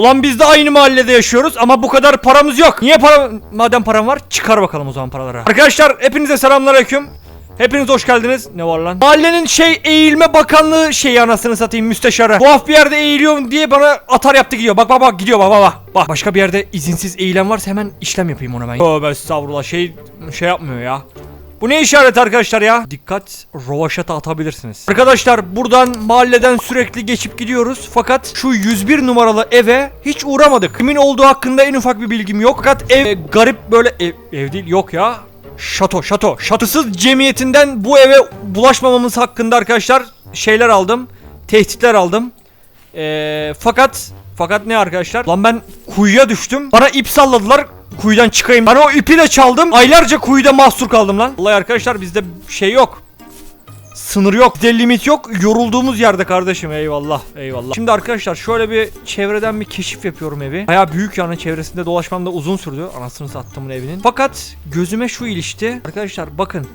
Ulan biz de aynı mahallede yaşıyoruz ama bu kadar paramız yok. Niye para madem param var çıkar bakalım o zaman paraları. Arkadaşlar hepinize selamünaleyküm. Hepiniz hoş geldiniz. Ne var lan? Mahallenin şey eğilme bakanlığı şeyi anasını satayım müsteşarı. Tuhaf bir yerde eğiliyorum diye bana atar yaptı gidiyor. Bak bak bak gidiyor bak bak bak. Bak başka bir yerde izinsiz eğilen varsa hemen işlem yapayım ona ben. Tövbe estağfurullah şey şey yapmıyor ya. Bu ne işaret arkadaşlar ya? Dikkat rovaşata atabilirsiniz. Arkadaşlar buradan mahalleden sürekli geçip gidiyoruz. Fakat şu 101 numaralı eve hiç uğramadık. Kimin olduğu hakkında en ufak bir bilgim yok. Fakat ev e, garip böyle ev, ev değil yok ya. Şato şato. Şatısız cemiyetinden bu eve bulaşmamamız hakkında arkadaşlar şeyler aldım. Tehditler aldım. Ee, fakat fakat ne arkadaşlar? Lan ben kuyuya düştüm. Bana ip salladılar. Kuyudan çıkayım. Ben o ipi de çaldım. Aylarca kuyuda mahsur kaldım lan. Vallahi arkadaşlar bizde şey yok. Sınır yok, bizde limit yok. Yorulduğumuz yerde kardeşim. Eyvallah, eyvallah. Şimdi arkadaşlar şöyle bir çevreden bir keşif yapıyorum evi. Baya büyük yani çevresinde dolaşmam da uzun sürdü. Anasını sattımın evinin. Fakat gözüme şu ilişti. Arkadaşlar bakın.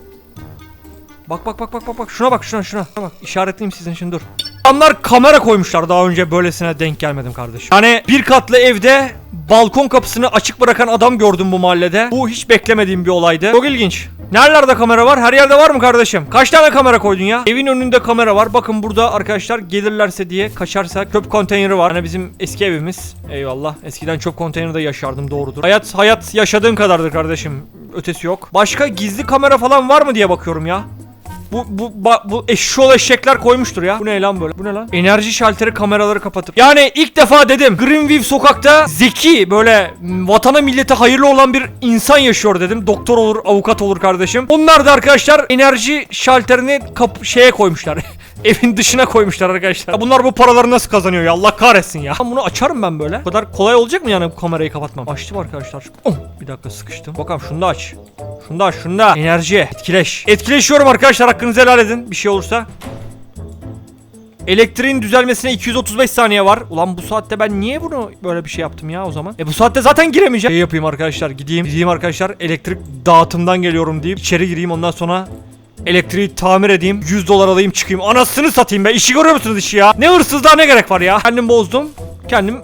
Bak bak bak bak bak bak. Şuna bak şuna şuna. Şuna bak işaretleyeyim sizin için dur. Adamlar kamera koymuşlar daha önce böylesine denk gelmedim kardeşim. Yani bir katlı evde balkon kapısını açık bırakan adam gördüm bu mahallede. Bu hiç beklemediğim bir olaydı. Çok ilginç. Nerelerde kamera var? Her yerde var mı kardeşim? Kaç tane kamera koydun ya? Evin önünde kamera var. Bakın burada arkadaşlar gelirlerse diye kaçarsa çöp konteyneri var. Yani bizim eski evimiz. Eyvallah. Eskiden çöp konteynerde yaşardım doğrudur. Hayat hayat yaşadığın kadardır kardeşim. Ötesi yok. Başka gizli kamera falan var mı diye bakıyorum ya. Bu bu ba- bu eşşoğlu eşekler koymuştur ya. Bu ne lan böyle? Bu ne lan? Enerji şalteri kameraları kapatıp. Yani ilk defa dedim Greenview sokakta zeki böyle vatana millete hayırlı olan bir insan yaşıyor dedim. Doktor olur, avukat olur kardeşim. Onlar da arkadaşlar enerji şalterini kap şeye koymuşlar. Evin dışına koymuşlar arkadaşlar. Ya bunlar bu paraları nasıl kazanıyor ya? Allah kahretsin ya. Ben bunu açarım ben böyle. Bu kadar kolay olacak mı yani bu kamerayı kapatmam? Açtım arkadaşlar. Oh, bir dakika sıkıştım. Bakalım şunu da aç. Şunu da aç, şunu da. Enerji. Etkileş. Etkileşiyorum arkadaşlar. Hakkınızı helal edin. Bir şey olursa. Elektriğin düzelmesine 235 saniye var. Ulan bu saatte ben niye bunu böyle bir şey yaptım ya o zaman? E bu saatte zaten giremeyeceğim. Şey yapayım arkadaşlar gideyim. Gideyim arkadaşlar elektrik dağıtımdan geliyorum deyip içeri gireyim ondan sonra elektriği tamir edeyim. 100 dolar alayım çıkayım. Anasını satayım be. İşi görüyor musunuz işi ya? Ne hırsızlığa ne gerek var ya? Kendim bozdum. Kendim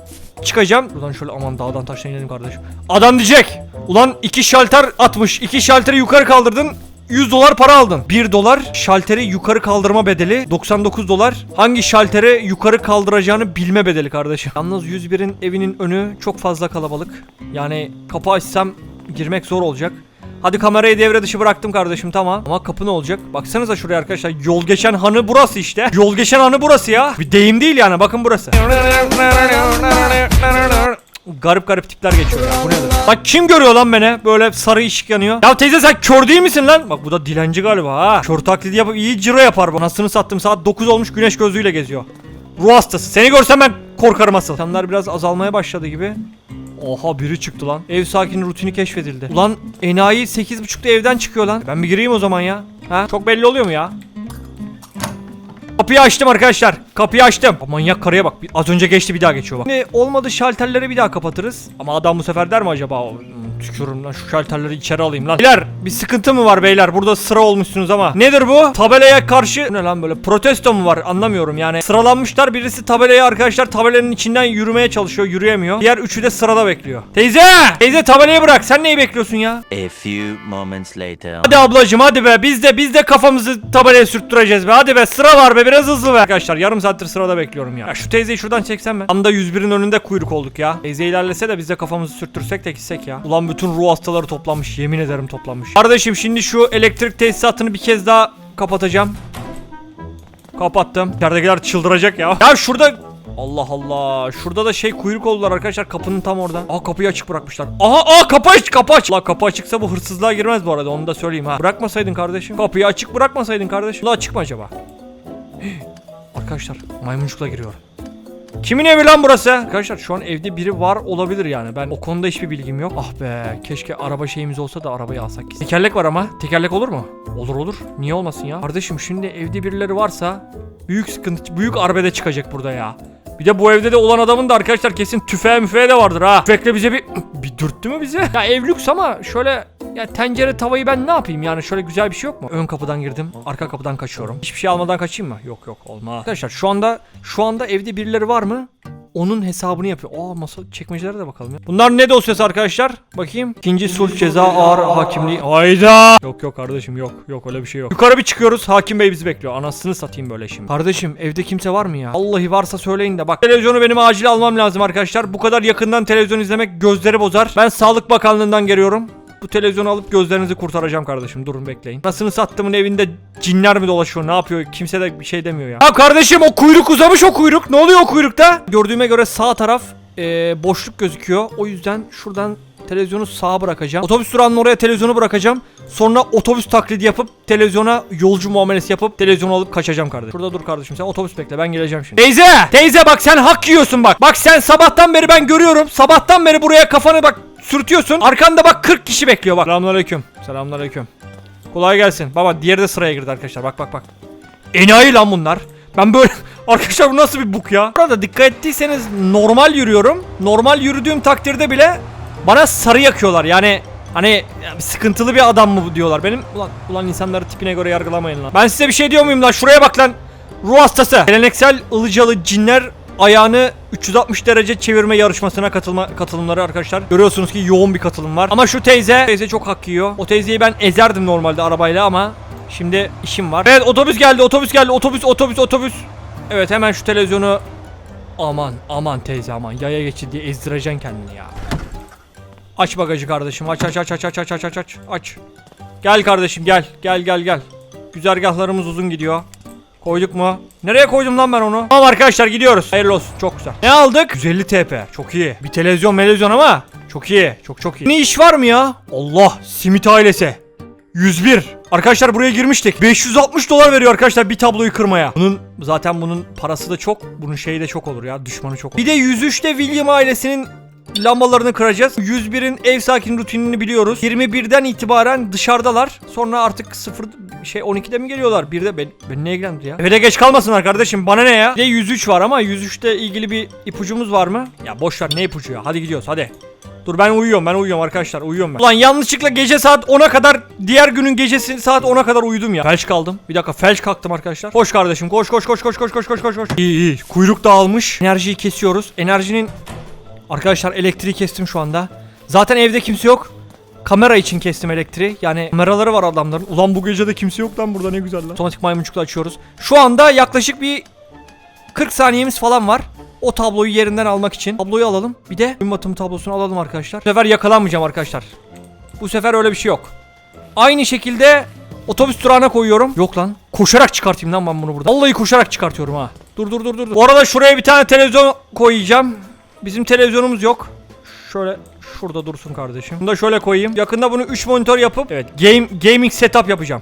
çıkacağım. Buradan şöyle aman dağdan taştan inelim kardeşim. Adam diyecek. Ulan iki şalter atmış. iki şalteri yukarı kaldırdın. 100 dolar para aldın. 1 dolar şalteri yukarı kaldırma bedeli. 99 dolar hangi şaltere yukarı kaldıracağını bilme bedeli kardeşim. Yalnız 101'in evinin önü çok fazla kalabalık. Yani kapı açsam girmek zor olacak. Hadi kamerayı devre dışı bıraktım kardeşim tamam. Ama kapı ne olacak? Baksanıza şuraya arkadaşlar. Yol geçen hanı burası işte. Yol geçen hanı burası ya. Bir deyim değil yani bakın burası. Garip garip tipler geçiyor ya. Bu nedir? Bak kim görüyor lan beni? Böyle sarı ışık yanıyor. Ya teyze sen kör değil misin lan? Bak bu da dilenci galiba ha. Kör taklidi yapıp iyi ciro yapar bu. Anasını sattım saat 9 olmuş güneş gözlüğüyle geziyor. Ruh hastası. Seni görsem ben korkarım asıl. İnsanlar biraz azalmaya başladı gibi. Oha biri çıktı lan. Ev sakini rutini keşfedildi. Ulan enayi 8.30'da evden çıkıyor lan. Ben bir gireyim o zaman ya. Ha? Çok belli oluyor mu ya? Kapıyı açtım arkadaşlar. Kapıyı açtım. Aa, manyak karıya bak. Az önce geçti bir daha geçiyor bak. Şimdi olmadı şalterleri bir daha kapatırız. Ama adam bu sefer der mi acaba? Tükürüm lan şu şalterleri içeri alayım lan. Beyler bir sıkıntı mı var beyler? Burada sıra olmuşsunuz ama. Nedir bu? Tabelaya karşı ne lan böyle protesto mu var? Anlamıyorum yani. Sıralanmışlar. Birisi tabelaya arkadaşlar tabelanın içinden yürümeye çalışıyor. Yürüyemiyor. Diğer üçü de sırada bekliyor. Teyze! Teyze tabelayı bırak. Sen neyi bekliyorsun ya? A few moments later. Hadi ablacım hadi be biz de biz de kafamızı tabelaya sürttüreceğiz be hadi be sıra var be biraz hızlı be Arkadaşlar yarım saattir sırada bekliyorum ya, ya Şu teyzeyi şuradan çeksem mi? Anda 101'in önünde kuyruk olduk ya Teyze ilerlese de biz de kafamızı sürttürsek de gitsek ya Ulan bütün ruh hastaları toplanmış yemin ederim toplanmış Kardeşim şimdi şu elektrik tesisatını bir kez daha kapatacağım Kapattım İçeridekiler çıldıracak ya Ya şurada Allah Allah. Şurada da şey kuyruk oldular arkadaşlar kapının tam orada. Aa kapıyı açık bırakmışlar. Aha aa kapı aç kapı aç. La kapı açıksa bu hırsızlığa girmez bu arada onu da söyleyeyim ha. Bırakmasaydın kardeşim. Kapıyı açık bırakmasaydın kardeşim. La açık mı acaba? Arkadaşlar maymuncukla giriyor. Kimin evi lan burası? Arkadaşlar şu an evde biri var olabilir yani. Ben o konuda hiçbir bilgim yok. Ah be keşke araba şeyimiz olsa da arabayı alsak. Tekerlek var ama. Tekerlek olur mu? Olur olur. Niye olmasın ya? Kardeşim şimdi evde birileri varsa büyük sıkıntı, büyük arbede çıkacak burada ya. Bir de bu evde de olan adamın da arkadaşlar kesin tüfeği müfeği de vardır ha. Tüfekle bize bir bir dürttü mü bize? Ya ev lüks ama şöyle ya tencere tavayı ben ne yapayım yani şöyle güzel bir şey yok mu? Ön kapıdan girdim, arka kapıdan kaçıyorum. Hiçbir şey almadan kaçayım mı? Yok yok olmaz. Arkadaşlar şu anda şu anda evde birileri var mı? onun hesabını yapıyor. Aa masa çekmecelere de bakalım ya. Bunlar ne dosyası arkadaşlar? Bakayım. İkinci sulh ceza ağır hakimliği. Hayda. Yok yok kardeşim yok. Yok öyle bir şey yok. Yukarı bir çıkıyoruz. Hakim bey bizi bekliyor. Anasını satayım böyle şimdi. Kardeşim evde kimse var mı ya? Vallahi varsa söyleyin de bak. Televizyonu benim acil almam lazım arkadaşlar. Bu kadar yakından televizyon izlemek gözleri bozar. Ben Sağlık Bakanlığı'ndan geliyorum. Bu televizyonu alıp gözlerinizi kurtaracağım kardeşim. Durun bekleyin. Nasını sattımın evinde cinler mi dolaşıyor? Ne yapıyor? Kimse de bir şey demiyor ya. Ya kardeşim o kuyruk uzamış o kuyruk. Ne oluyor o kuyrukta? Gördüğüme göre sağ taraf eee, boşluk gözüküyor. O yüzden şuradan televizyonu sağa bırakacağım. Otobüs durağının oraya televizyonu bırakacağım. Sonra otobüs taklidi yapıp televizyona yolcu muamelesi yapıp televizyonu alıp kaçacağım kardeşim. Şurada dur kardeşim sen otobüs bekle ben geleceğim şimdi. Teyze! Teyze bak sen hak yiyorsun bak. Bak sen sabahtan beri ben görüyorum. Sabahtan beri buraya kafanı bak sürtüyorsun. Arkanda bak 40 kişi bekliyor bak. Selamünaleyküm. Selamünaleyküm. Kolay gelsin. Baba diğeri de sıraya girdi arkadaşlar. Bak bak bak. Enayi lan bunlar. Ben böyle arkadaşlar bu nasıl bir buk ya? Burada dikkat ettiyseniz normal yürüyorum. Normal yürüdüğüm takdirde bile bana sarı yakıyorlar. Yani hani sıkıntılı bir adam mı bu diyorlar. Benim ulan ulan insanları tipine göre yargılamayın lan. Ben size bir şey diyor muyum lan? Şuraya bak lan. Ruh hastası. Geleneksel ılıcalı cinler ayağını 360 derece çevirme yarışmasına katılma katılımları arkadaşlar. Görüyorsunuz ki yoğun bir katılım var. Ama şu teyze, teyze çok hak yiyor. O teyzeyi ben ezerdim normalde arabayla ama şimdi işim var. Evet otobüs geldi, otobüs geldi, otobüs, otobüs, otobüs. Evet hemen şu televizyonu Aman aman teyze aman yaya geçti diye ezdireceksin kendini ya. Aç bagajı kardeşim aç aç aç aç aç aç aç aç aç aç. Gel kardeşim gel gel gel gel. Güzergahlarımız uzun gidiyor. Koyduk mu? Nereye koydum lan ben onu? Tamam arkadaşlar gidiyoruz. Hayırlı olsun çok güzel. Ne aldık? 150 TP. Çok iyi. Bir televizyon televizyon ama çok iyi. Çok çok iyi. Ne iş var mı ya? Allah simit ailesi. 101. Arkadaşlar buraya girmiştik. 560 dolar veriyor arkadaşlar bir tabloyu kırmaya. Bunun zaten bunun parası da çok. Bunun şeyi de çok olur ya. Düşmanı çok olur. Bir de 103'te William ailesinin lambalarını kıracağız. 101'in ev sakin rutinini biliyoruz. 21'den itibaren dışarıdalar. Sonra artık 0 şey 12'de mi geliyorlar? Bir de ben, ben ne ilgilendir ya? Eve de geç kalmasınlar kardeşim. Bana ne ya? Bir de 103 var ama 103'te ilgili bir ipucumuz var mı? Ya boş ver ne ipucu ya? Hadi gidiyoruz hadi. Dur ben uyuyorum ben uyuyorum arkadaşlar uyuyorum ben. Ulan yanlışlıkla gece saat 10'a kadar diğer günün gecesi saat 10'a kadar uyudum ya. Felç kaldım. Bir dakika felç kalktım arkadaşlar. Koş kardeşim koş koş koş koş koş koş koş koş koş. İyi iyi kuyruk dağılmış. Enerjiyi kesiyoruz. Enerjinin Arkadaşlar elektriği kestim şu anda. Zaten evde kimse yok. Kamera için kestim elektriği. Yani kameraları var adamların. Ulan bu gece de kimse yok lan burada ne güzel lan. Otomatik maymuncukla açıyoruz. Şu anda yaklaşık bir 40 saniyemiz falan var. O tabloyu yerinden almak için. Tabloyu alalım. Bir de gün batımı tablosunu alalım arkadaşlar. Bu sefer yakalanmayacağım arkadaşlar. Bu sefer öyle bir şey yok. Aynı şekilde otobüs durağına koyuyorum. Yok lan. Koşarak çıkartayım lan ben bunu burada. Vallahi koşarak çıkartıyorum ha. Dur dur dur dur. Bu arada şuraya bir tane televizyon koyacağım. Bizim televizyonumuz yok. Şöyle şurada dursun kardeşim. Bunu da şöyle koyayım. Yakında bunu 3 monitör yapıp evet game gaming setup yapacağım.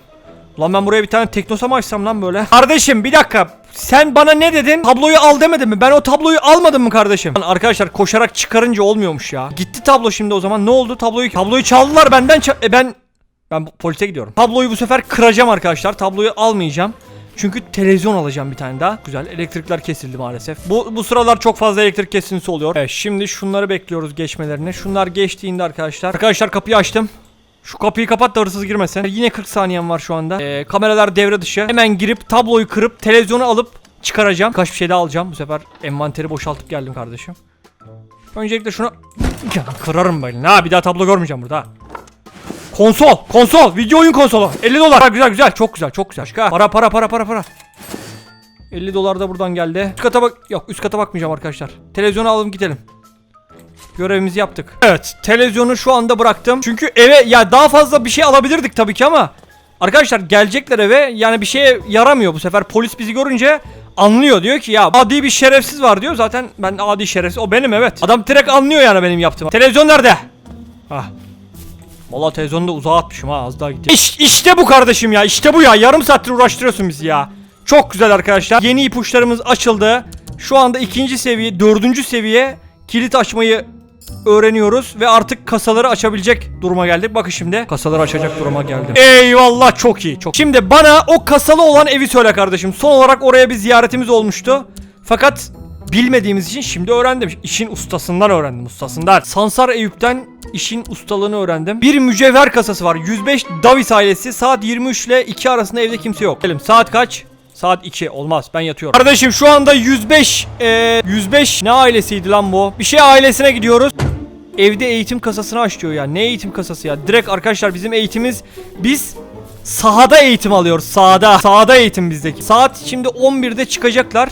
Lan ben buraya bir tane teknosa mı açsam lan böyle? Kardeşim bir dakika. Sen bana ne dedin? Tabloyu al demedin mi? Ben o tabloyu almadım mı kardeşim? Lan arkadaşlar koşarak çıkarınca olmuyormuş ya. Gitti tablo şimdi o zaman. Ne oldu? Tabloyu tabloyu çaldılar benden. ça- e ben ben polise gidiyorum. Tabloyu bu sefer kıracağım arkadaşlar. Tabloyu almayacağım. Çünkü televizyon alacağım bir tane daha. Güzel. Elektrikler kesildi maalesef. Bu bu sıralar çok fazla elektrik kesintisi oluyor. Evet şimdi şunları bekliyoruz geçmelerini. Şunlar geçtiğinde arkadaşlar. Arkadaşlar kapıyı açtım. Şu kapıyı kapat da hırsız girmesin. Yine 40 saniyem var şu anda. Ee, kameralar devre dışı. Hemen girip tabloyu kırıp televizyonu alıp çıkaracağım. Kaç bir şey daha alacağım. Bu sefer envanteri boşaltıp geldim kardeşim. Öncelikle şunu kırarım ben. Ha bir daha tablo görmeyeceğim burada. Konsol, konsol, video oyun konsolu. 50 dolar. Güzel güzel, çok güzel, çok güzel. Başka? Para para para para para. 50 dolar da buradan geldi. Üst kata bak yok üst kata bakmayacağım arkadaşlar. Televizyonu alalım gidelim. Görevimizi yaptık. Evet, televizyonu şu anda bıraktım. Çünkü eve ya daha fazla bir şey alabilirdik tabii ki ama arkadaşlar gelecekler eve yani bir şeye yaramıyor bu sefer. Polis bizi görünce anlıyor diyor ki ya adi bir şerefsiz var diyor. Zaten ben adi şerefsiz. O benim evet. Adam direkt anlıyor yani benim yaptığımı. Televizyon nerede? Ah. Valla televizyonu da uzağa atmışım ha az daha gidiyor. İş, işte bu kardeşim ya işte bu ya yarım saattir uğraştırıyorsun bizi ya. Çok güzel arkadaşlar. Yeni ipuçlarımız açıldı. Şu anda ikinci seviye, dördüncü seviye kilit açmayı öğreniyoruz ve artık kasaları açabilecek duruma geldik. Bakın şimdi kasaları açacak duruma geldim. Eyvallah çok iyi. Çok. Şimdi bana o kasalı olan evi söyle kardeşim. Son olarak oraya bir ziyaretimiz olmuştu. Fakat bilmediğimiz için şimdi öğrendim. İşin ustasından öğrendim ustasından. Sansar Eyüp'ten işin ustalığını öğrendim. Bir mücevher kasası var. 105 Davis ailesi saat 23 ile 2 arasında evde kimse yok. Gelin saat kaç? Saat 2 olmaz ben yatıyorum. Kardeşim şu anda 105 eee 105 ne ailesiydi lan bu? Bir şey ailesine gidiyoruz. Evde eğitim kasasını aç diyor ya. Ne eğitim kasası ya? Direkt arkadaşlar bizim eğitimimiz biz sahada eğitim alıyoruz. Sahada. Sahada eğitim bizdeki. Saat şimdi 11'de çıkacaklar.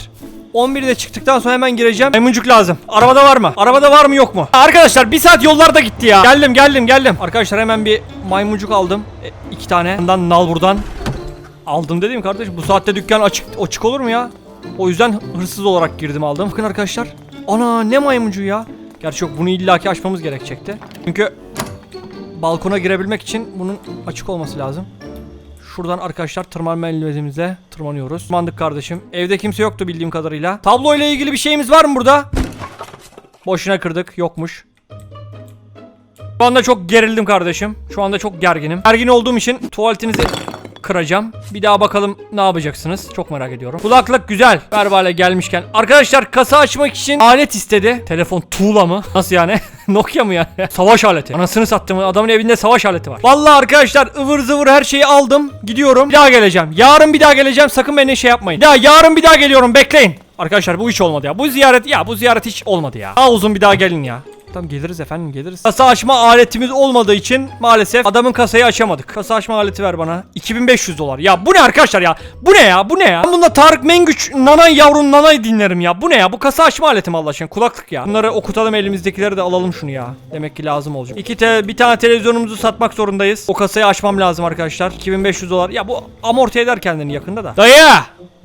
11'de çıktıktan sonra hemen gireceğim. Maymuncuk lazım. Arabada var mı? Arabada var mı yok mu? Arkadaşlar bir saat yollarda gitti ya. Geldim geldim geldim. Arkadaşlar hemen bir maymuncuk aldım. E, iki tane. Bundan nal buradan. Aldım dedim kardeşim. Bu saatte dükkan açık açık olur mu ya? O yüzden hırsız olarak girdim aldım. Bakın arkadaşlar. Ana ne maymuncuğu ya. Gerçi yok bunu illaki açmamız gerekecekti. Çünkü balkona girebilmek için bunun açık olması lazım. Şuradan arkadaşlar tırmanma eldivenimize tırmanıyoruz. Tırmandık kardeşim. Evde kimse yoktu bildiğim kadarıyla. Tablo ile ilgili bir şeyimiz var mı burada? Boşuna kırdık. Yokmuş. Şu anda çok gerildim kardeşim. Şu anda çok gerginim. Gergin olduğum için tuvaletinizi kıracağım. Bir daha bakalım ne yapacaksınız. Çok merak ediyorum. Kulaklık güzel. Verbale gelmişken. Arkadaşlar kasa açmak için alet istedi. Telefon tuğla mı? Nasıl yani? Nokia mı yani? savaş aleti. Anasını sattım. Adamın evinde savaş aleti var. Vallahi arkadaşlar ıvır zıvır her şeyi aldım. Gidiyorum. Bir daha geleceğim. Yarın bir daha geleceğim. Sakın beni şey yapmayın. Ya yarın bir daha geliyorum. Bekleyin. Arkadaşlar bu hiç olmadı ya. Bu ziyaret ya bu ziyaret hiç olmadı ya. Daha uzun bir daha gelin ya. Tamam geliriz efendim geliriz. Kasa açma aletimiz olmadığı için maalesef adamın kasayı açamadık. Kasa açma aleti ver bana. 2500 dolar. Ya bu ne arkadaşlar ya? Bu ne ya? Bu ne ya? Ben bunda Tarık Mengüç nanay yavrum nanay dinlerim ya. Bu ne ya? Bu kasa açma aleti mi Allah aşkına? Kulaklık ya. Bunları okutalım elimizdekileri de alalım şunu ya. Demek ki lazım olacak. İki te bir tane televizyonumuzu satmak zorundayız. O kasayı açmam lazım arkadaşlar. 2500 dolar. Ya bu amorti eder kendini yakında da. Dayı!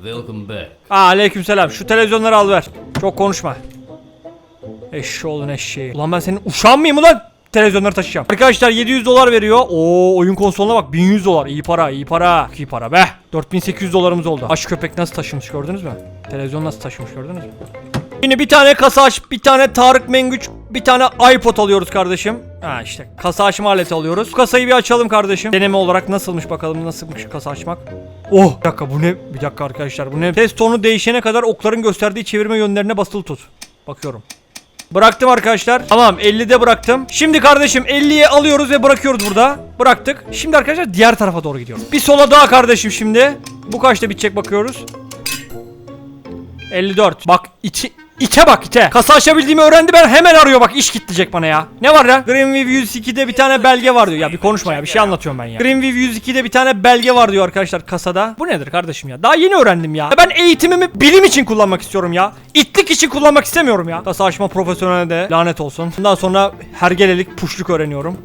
Welcome back. Aa, aleykümselam. Şu televizyonları al ver. Çok konuşma. Eşşoğlun eşeği. Ulan ben senin uşağın mıyım ulan? Televizyonları taşıyacağım. Arkadaşlar 700 dolar veriyor. Oo oyun konsoluna bak 1100 dolar. İyi para iyi para. Çok iyi para be. 4800 dolarımız oldu. Aç köpek nasıl taşımış gördünüz mü? Televizyon nasıl taşımış gördünüz mü? Şimdi bir tane kasa aç, bir tane Tarık Mengüç, bir tane iPod alıyoruz kardeşim. Ha işte kasa açma aleti alıyoruz. Bu kasayı bir açalım kardeşim. Deneme olarak nasılmış bakalım nasılmış kasa açmak. Oh bir dakika bu ne? Bir dakika arkadaşlar bu ne? Ses tonu değişene kadar okların gösterdiği çevirme yönlerine basılı tut. Bakıyorum. Bıraktım arkadaşlar. Tamam 50'de bıraktım. Şimdi kardeşim 50'ye alıyoruz ve bırakıyoruz burada. Bıraktık. Şimdi arkadaşlar diğer tarafa doğru gidiyoruz. Bir sola daha kardeşim şimdi. Bu kaçta bitecek bakıyoruz. 54. Bak içi İte bak ite. Kasa açabildiğimi öğrendi ben hemen arıyor bak iş kitleyecek bana ya. Ne var ya? Greenview 102'de bir tane belge var diyor. Ya bir konuşma ya bir şey anlatıyorum ben ya. Greenview 102'de bir tane belge var diyor arkadaşlar kasada. Bu nedir kardeşim ya? Daha yeni öğrendim. Ya Ben eğitimimi bilim için kullanmak istiyorum ya. İtlik için kullanmak istemiyorum ya. Kasa açma profesyoneline de lanet olsun. Bundan sonra hergelelik puşluk öğreniyorum.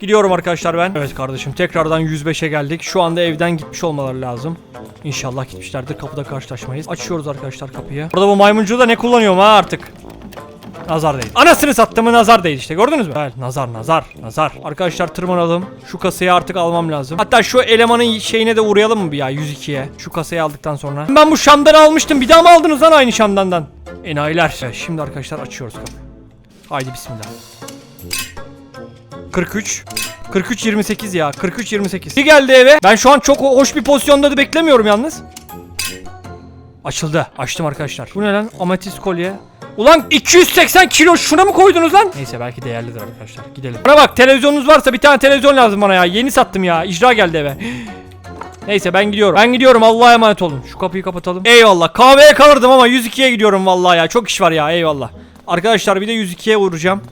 Gidiyorum arkadaşlar ben. Evet kardeşim tekrardan 105'e geldik. Şu anda evden gitmiş olmaları lazım. İnşallah gitmişlerdir. Kapıda karşılaşmayız. Açıyoruz arkadaşlar kapıyı. Burada bu maymuncuğu da ne kullanıyorum ha artık. Nazar değil. Anasını sattığımı nazar değil işte gördünüz mü? Evet nazar nazar nazar. Arkadaşlar tırmanalım. Şu kasayı artık almam lazım. Hatta şu elemanın şeyine de uğrayalım mı bir ya 102'ye. Şu kasayı aldıktan sonra. Ben bu Şam'dan almıştım. Bir daha mı aldınız lan aynı Şam'dandan? Enayiler. Evet, şimdi arkadaşlar açıyoruz kapıyı. Haydi bismillah. 43 43 28 ya. 43 28. Bir geldi eve. Ben şu an çok ho- hoş bir pozisyonda da beklemiyorum yalnız. Açıldı. Açtım arkadaşlar. Bu ne lan? Ametist kolye. Ulan 280 kilo şuna mı koydunuz lan? Neyse belki değerlidir arkadaşlar. Gidelim. Bana bak televizyonunuz varsa bir tane televizyon lazım bana ya. Yeni sattım ya. İcra geldi eve. Neyse ben gidiyorum. Ben gidiyorum. Allah'a emanet olun. Şu kapıyı kapatalım. Eyvallah. Kahveye kalırdım ama 102'ye gidiyorum vallahi ya. Çok iş var ya. Eyvallah. Arkadaşlar bir de 102'ye vuracağım.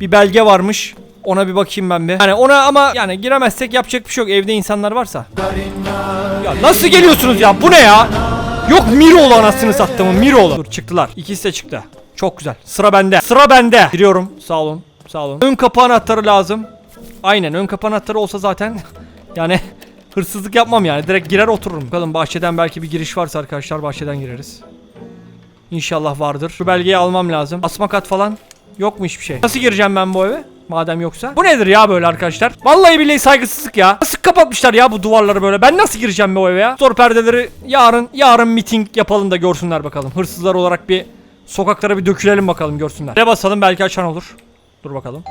Bir belge varmış. Ona bir bakayım ben bir. Yani ona ama yani giremezsek yapacak bir şey yok. Evde insanlar varsa. Ya nasıl geliyorsunuz ya? Bu ne ya? Yok Miroğlu anasını sattım. Miroğlu. Dur çıktılar. İkisi de çıktı. Çok güzel. Sıra bende. Sıra bende. Giriyorum. Sağ olun. Sağ olun. Ön kapı anahtarı lazım. Aynen ön kapı anahtarı olsa zaten yani hırsızlık yapmam yani. Direkt girer otururum. Bakalım bahçeden belki bir giriş varsa arkadaşlar bahçeden gireriz. İnşallah vardır. Şu belgeyi almam lazım. Asma kat falan yok mu hiçbir şey? Nasıl gireceğim ben bu eve? Madem yoksa. Bu nedir ya böyle arkadaşlar? Vallahi billahi saygısızlık ya. Nasıl kapatmışlar ya bu duvarları böyle? Ben nasıl gireceğim bu eve ya? Zor perdeleri yarın yarın miting yapalım da görsünler bakalım. Hırsızlar olarak bir sokaklara bir dökülelim bakalım görsünler. Ne basalım belki açan olur. Dur bakalım.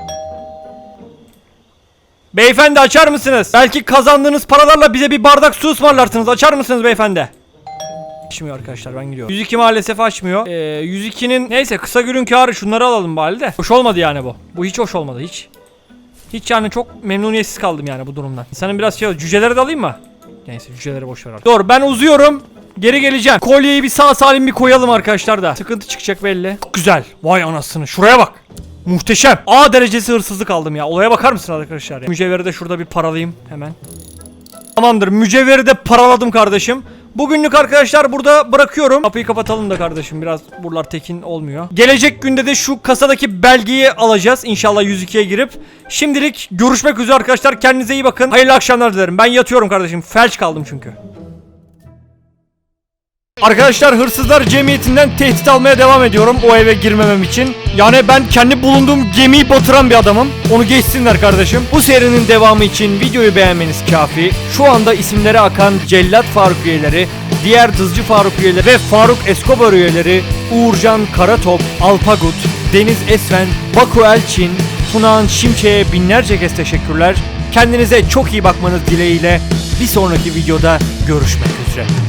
Beyefendi açar mısınız? Belki kazandığınız paralarla bize bir bardak su ısmarlarsınız. Açar mısınız beyefendi? Açmıyor arkadaşlar ben gidiyorum. 102 maalesef açmıyor. Ee, 102'nin neyse kısa günün karı şunları alalım bari de. Hoş olmadı yani bu. Bu hiç hoş olmadı hiç. Hiç yani çok memnuniyetsiz kaldım yani bu durumdan. İnsanın biraz şey cüceleri de alayım mı? Neyse cüceleri boş ver artık. Doğru ben uzuyorum. Geri geleceğim. Kolyeyi bir sağ salim bir koyalım arkadaşlar da. Sıkıntı çıkacak belli. Çok güzel. Vay anasını. Şuraya bak. Muhteşem. A derecesi hırsızlık aldım ya. Olaya bakar mısın arkadaşlar ya? Mücevheri de şurada bir paralayayım hemen. Tamamdır. Mücevheri de paraladım kardeşim. Bugünlük arkadaşlar burada bırakıyorum. Kapıyı kapatalım da kardeşim. Biraz buralar tekin olmuyor. Gelecek günde de şu kasadaki belgeyi alacağız. İnşallah 102'ye girip. Şimdilik görüşmek üzere arkadaşlar. Kendinize iyi bakın. Hayırlı akşamlar dilerim. Ben yatıyorum kardeşim. Felç kaldım çünkü. Arkadaşlar hırsızlar cemiyetinden tehdit almaya devam ediyorum o eve girmemem için. Yani ben kendi bulunduğum gemiyi batıran bir adamım. Onu geçsinler kardeşim. Bu serinin devamı için videoyu beğenmeniz kafi. Şu anda isimleri akan Cellat Faruk üyeleri, diğer Dızcı Faruk üyeleri ve Faruk Escobar üyeleri Uğurcan Karatop, Alpagut, Deniz Esven, Baku Elçin, Tunağan Şimçek'e binlerce kez teşekkürler. Kendinize çok iyi bakmanız dileğiyle bir sonraki videoda görüşmek üzere.